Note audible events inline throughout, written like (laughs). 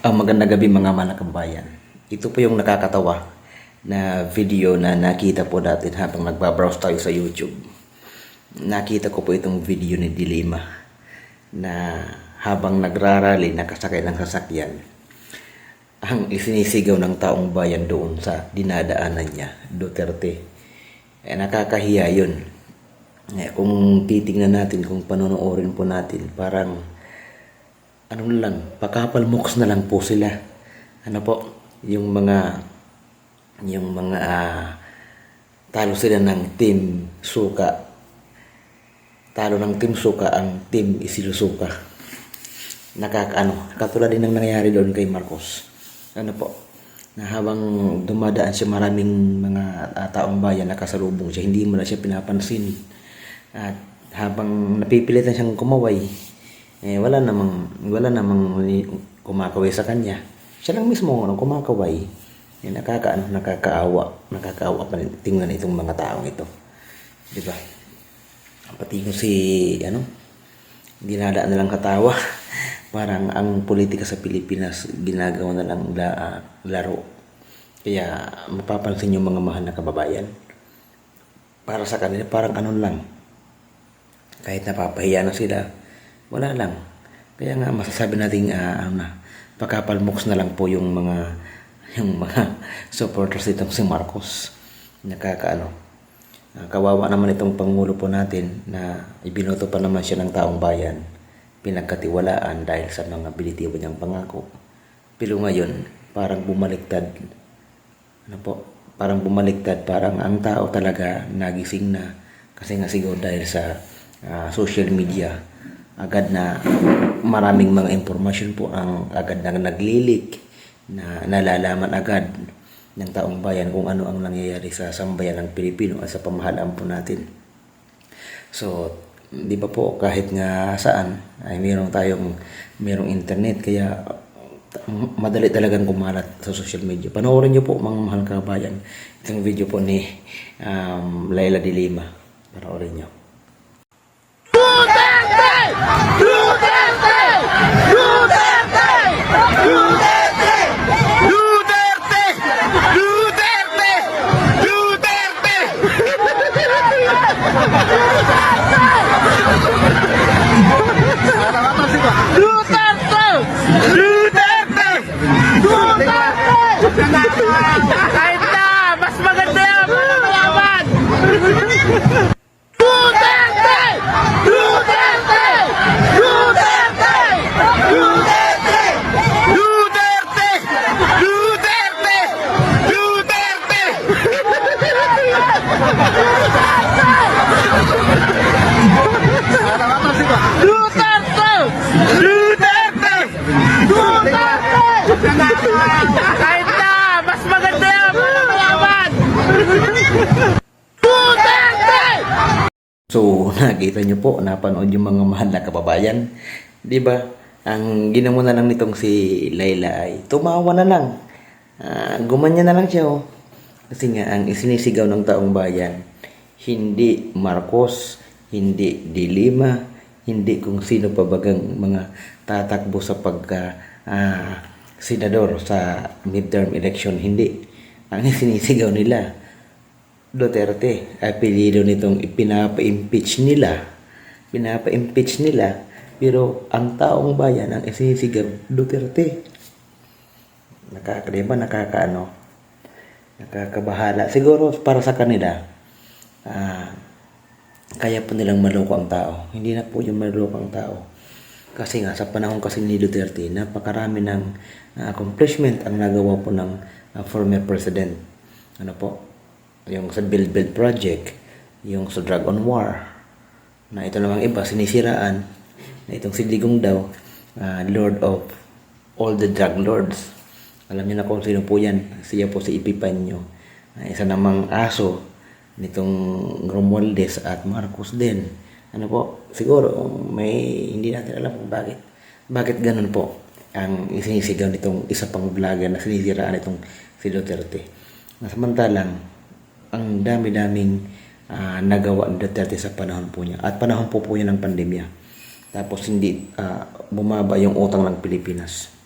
Ang magandang gabi mga kababayan. Ito po yung nakakatawa na video na nakita po natin habang nagbabrowse tayo sa YouTube. Nakita ko po itong video ni Dilima na habang nagrarally nakasakay ng sasakyan ang isinisigaw ng taong bayan doon sa dinadaanan niya, Duterte. Eh, nakakahiya yun. Eh, kung titingnan natin, kung panonoodin po natin, parang ano na lang, pakapalmoks na lang po sila. Ano po, yung mga, yung mga, ah, talo sila ng team suka. Talo ng team suka ang team isilusuka. Nakakaano, katulad din ng nangyayari doon kay Marcos. Ano po, na habang dumadaan siya maraming mga ah, taong bayan nakasalubong siya, hindi mo na siya pinapansin. At habang napipilitan siyang kumaway, eh, wala namang, wala namang kumakaway sa kanya. Siya lang mismo ang kumakaway. Eh, nakakaano, nakakaawa, nakakaawa pa tingnan itong mga taong ito. Di ba? Pati ko si, ano, dinadaan na lang katawa. (laughs) Parang ang politika sa Pilipinas, ginagawa na lang la, ah, laro. Kaya mapapansin yung mga mahal na kababayan. Para sa kanila, parang ano lang, kahit napapahiya na sila, wala lang. Kaya nga masasabi natin ah, ano na, pakapalmoks na lang po yung mga (laughs) yung mga supporters itong si Marcos. Nakakaano. Ah, kawawa naman itong pangulo po natin na ibinoto pa naman siya ng taong bayan. Pinagkatiwalaan dahil sa mga binitibo niyang pangako. Pero ngayon, parang bumaliktad. Ano po? Parang bumaliktad. Parang ang tao talaga nagising na. Kasi nga siguro dahil sa ah, social media, agad na maraming mga impormasyon po ang agad na naglilik na nalalaman agad ng taong bayan kung ano ang nangyayari sa sambayan ng Pilipino at sa pamahalaan po natin. So, di ba po kahit nga saan ay mayroong tayong mayroong internet kaya madali talagang kumalat sa social media. Panoorin niyo po mga mahal kabayan itong video po ni um, Laila de Lima. Panoorin niyo. So, (laughs) nakita niyo po, napanood yung mga mahal na kababayan. ba? Ang ginawa na lang nitong si Layla ay tumawa na lang. Ah, gumanya na lang siya oh. Kasi nga ang isinisigaw ng taong bayan, hindi Marcos, hindi Dilima, hindi kung sino pa bagang mga tatakbo sa pagka ah, senador sa midterm election, hindi. Ang isinisigaw nila, Duterte, apelido nitong ipinapa-impeach nila. Pinapa-impeach nila, pero ang taong bayan ang isinisigaw, Duterte. Nakaka, di ba, nakakaano, nakakabahala. Siguro para sa kanila, ah, kaya po nilang maloko ang tao. Hindi na po yung maloko ang tao. Kasi nga, sa panahon kasi ni Duterte, napakarami ng ah, accomplishment ang nagawa po ng ah, former president. Ano po? Yung sa Build Build Project, yung sa Drug on War, na ito namang iba, sinisiraan, na itong si Digong daw, ah, Lord of all the drug lords. Alam niyo na kung sino po yan. Siya po si Epipanyo. Ah, isa namang aso nitong Romualdez at Marcos din. Ano po, siguro may hindi natin alam kung bakit. Bakit ganun po ang isinisigaw nitong isa pang vlogger na sinisiraan itong si Duterte. Na samantalang ang dami-daming ah, nagawa ni Duterte sa panahon po niya. At panahon po po niya ng pandemya. Tapos hindi ah, bumaba yung utang ng Pilipinas.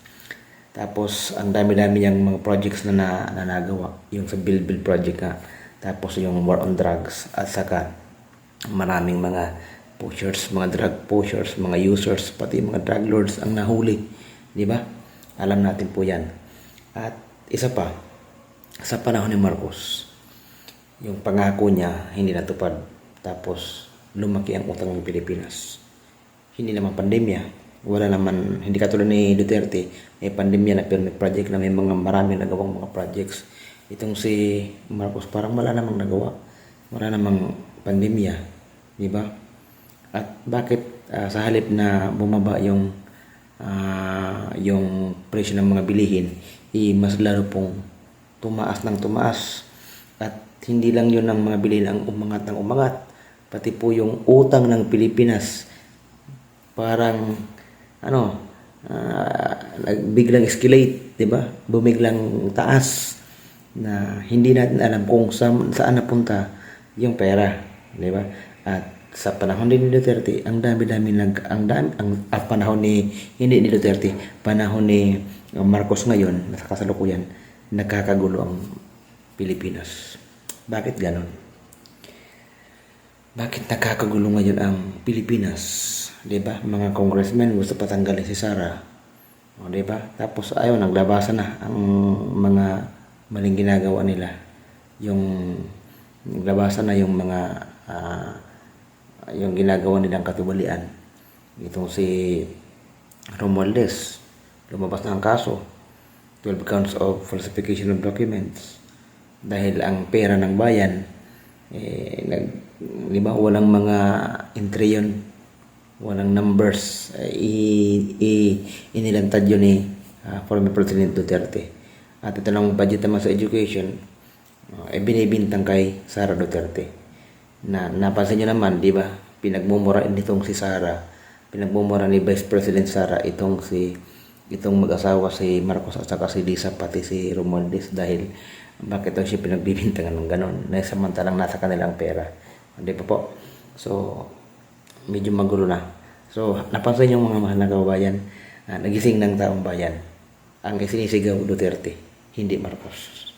Tapos, ang dami-dami niyang mga projects na, na, na nagawa. Yung sa Build Build project nga. Tapos, yung War on Drugs. At saka, maraming mga pushers, mga drug pushers, mga users, pati mga drug lords ang nahuli. Di ba? Alam natin po yan. At isa pa, sa panahon ni Marcos, yung pangako niya hindi natupad. Tapos, lumaki ang utang ng Pilipinas. Hindi naman pandemya. Wala naman, hindi katulad ni Duterte, may pandemya na pero may project na may mga maraming nagawang mga projects. Itong si Marcos parang wala namang nagawa. Wala namang pandemya. Di ba? At bakit ah, sa halip na bumaba yung ah, yung presyo ng mga bilihin, eh, mas lalo pong tumaas ng tumaas. At hindi lang yun ang mga bilihin ang umangat ng umangat. Pati po yung utang ng Pilipinas parang ano nag- biglang escalate, 'di ba? Bumiglang taas na hindi natin alam kung saan, saan napunta yung pera, 'di ba? At sa panahon ni Duterte, ang dami-dami nag ang dami ang ah, panahon ni hindi ni Duterte, panahon ni uh, Marcos ngayon, nasa kasalukuyan, nagkakagulo ang Pilipinas. Bakit ganon? Bakit nakakagulo ngayon ang Pilipinas? ba? Mga congressmen gusto patanggalin si Sara. O, 'di ba? Tapos ayaw naglabasan na ang mga maling ginagawa nila. Yung naglabasan na yung mga ah, yung ginagawa nilang katubalian. Itong si Romualdez, lumabas na ang kaso. 12 counts of falsification of documents. Dahil ang pera ng bayan, eh, nag, di ba, walang mga entry yun. Walang numbers. Eh, i, i, inilantad yun ni ah, former President Duterte. At ito ng budget naman sa education, uh, eh, binibintang kay Sara Duterte. Na napansin niyo naman, di ba? Pinagmumura nitong si Sara, pinagmumura ni Vice President Sara itong si itong mag-asawa si Marcos at saka si Lisa pati si Romualdez dahil bakit daw siya pinagbibintangan ng ganon na samantalang nasa kanilang pera. Hindi pa po. So, medyo magulo na. So, napansin yung mga mahal na kababayan, ah, nagising ng taong bayan. Ang isinisigaw Duterte, hindi Marcos.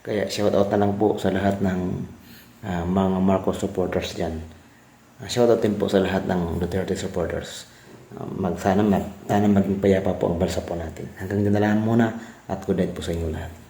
Kaya shout out na lang po sa lahat ng ah, mga Marcos supporters dyan. Uh, shout out din po sa lahat ng Duterte supporters. Ah, mag, sana, mag, sana maging payapa po ang balsa po natin. Hanggang dyan na lang muna at good night po sa inyo lahat.